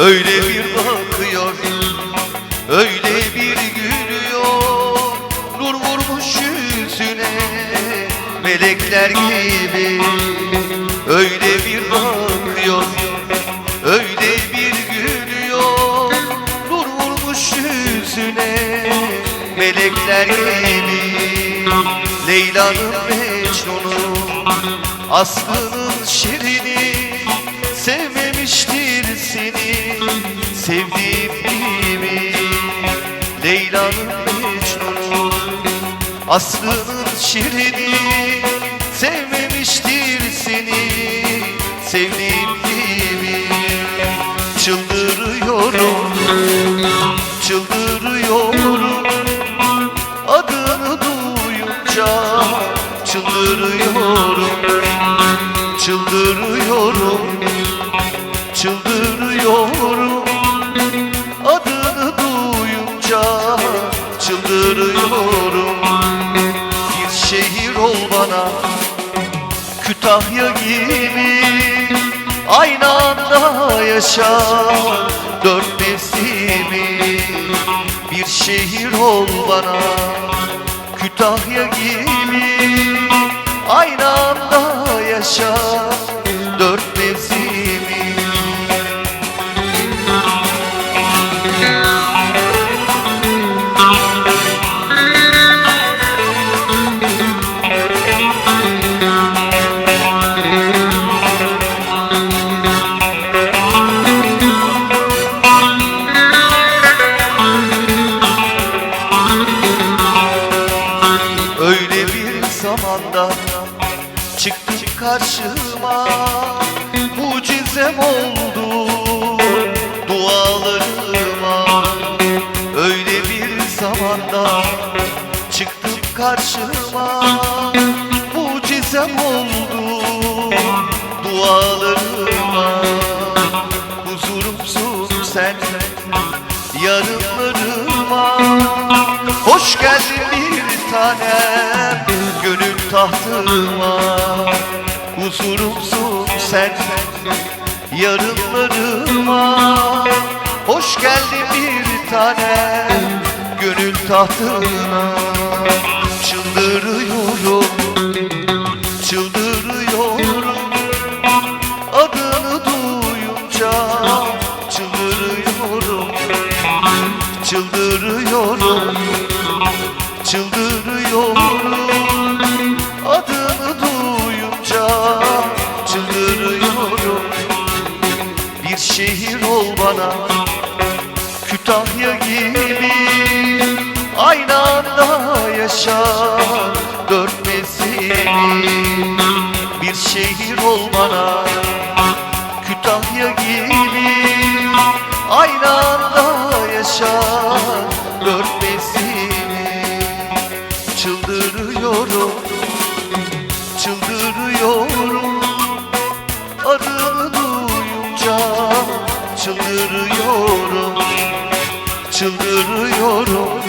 Öyle bir bakıyor Öyle Melekler gibi. Öyle bir bakıyor Öyle bir gülüyor. Nur vurmuş yüzüne Melekler gibi. Leyla'nın Mecnun'u Aslı'nın şirini Sevmemiştir seni Sevdiğim gibi. Leyla'nın Mecnun'u Aslı'nın şirini Sevmemiştir seni Sevdiğim gibi. Çıldırıyorum Çıldırıyorum. Adını duyunca Çıldırıyorum Çıldırıyorum Kütahya gibi Aynı anda yaşa Dört mevsimi. Bir şehir ol bana Kütahya gibi Aynı anda yaşa Dört mevsimi zamanda çıktın karşıma. Mucizem oldu dualarıma. Öyle bir zamanda çıktın karşıma. Mucizem oldu dualarıma. Huzurumsun sen yarınlarıma. Hoş geldin bir tanem tahtıma Huzurumsun sen yarınlarıma. Hoş geldin bir tanem gönül tahtına. Çıldırıyorum, çıldırıyorum. Adını duyunca Çıldırıyorum Çıldırıyorum Kütahya gibi Aynı anda yaşa Dört mevsimi Bir şehir ol bana Kütahya gibi Aynı anda yaşa Dört mevsimi Çıldırıyorum Çıldırıyorum. Adını duyunca Çıldırıyorum Çıldırıyorum